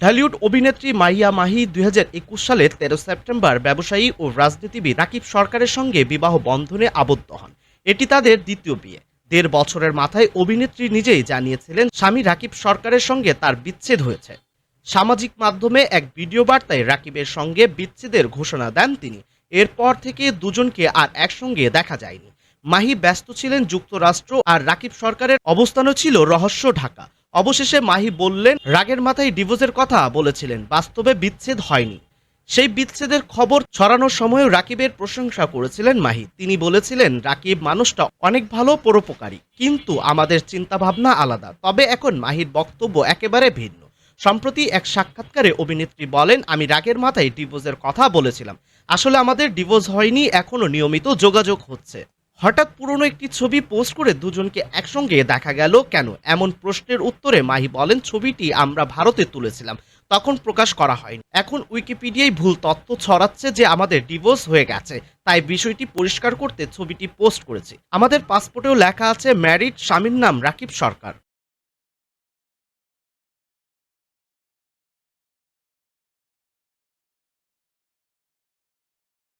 ঢালিউড অভিনেত্রী মাহিয়া মাহি দুই হাজার একুশ সালের তেরো সেপ্টেম্বর ব্যবসায়ী ও রাজনীতিবিদ রাকিব সরকারের সঙ্গে বিবাহ বন্ধনে আবদ্ধ হন। এটি তাদের দ্বিতীয় বিয়ে। দেড় বছরের মাথায় অভিনেত্রী নিজেই জানিয়েছিলেন, স্বামী রাকিব সরকারের সঙ্গে তার বিচ্ছেদ হয়েছে। সামাজিক মাধ্যমে এক ভিডিও বার্তায় রাকিবের সঙ্গে বিচ্ছেদের ঘোষণা দেন তিনি। এরপর থেকে দুজনকে আর একসঙ্গে দেখা যায়নি। মাহি ব্যস্ত ছিলেন যুক্তরাষ্ট্র আর রাকিব সরকারের অবস্থানও ছিল রহস্য ঢাকা। অবশেষে মাহি বললেন, রাগের মাথায় ডিভোর্সের কথা বলেছিলেন, বাস্তবে বিচ্ছেদ হয়নি। সেই বিচ্ছেদের খবর ছড়ানোর সময় রাকিবের প্রশংসা করেছিলেন মাহি। তিনি বলেছিলেন, রাকিব মানুষটা অনেক ভালো, পরোপকারী, কিন্তু আমাদের চিন্তাভাবনা আলাদা। তবে এখন মাহির বক্তব্য একেবারে ভিন্ন। সম্প্রতি এক সাক্ষাৎকারে অভিনেত্রী বলেন, আমি রাগের মাথায় ডিভোর্সের কথা বলেছিলাম। আসলে আমাদের ডিভোর্স হয়নি, এখনও নিয়মিত যোগাযোগ হচ্ছে। হঠাৎ পুরনো একটি ছবি পোস্ট করে দুজনকে একসঙ্গে দেখা গেল কেন? এমন প্রশ্নের উত্তরে মাহি বলেন, ছবিটি আমরা ভারতে তুলেছিলাম। তখন প্রকাশ করা হয়নি। এখন উইকিপিডিয়ায় ভুল তথ্য ছড়াচ্ছে যে আমাদের ডিভোর্স হয়ে গেছে। তাই বিষয়টি পরিষ্কার করতে ছবিটি পোস্ট করেছি। আমাদের পাসপোর্টেও লেখা আছে, ম্যারিড স্বামীর নাম রাকিব সরকার।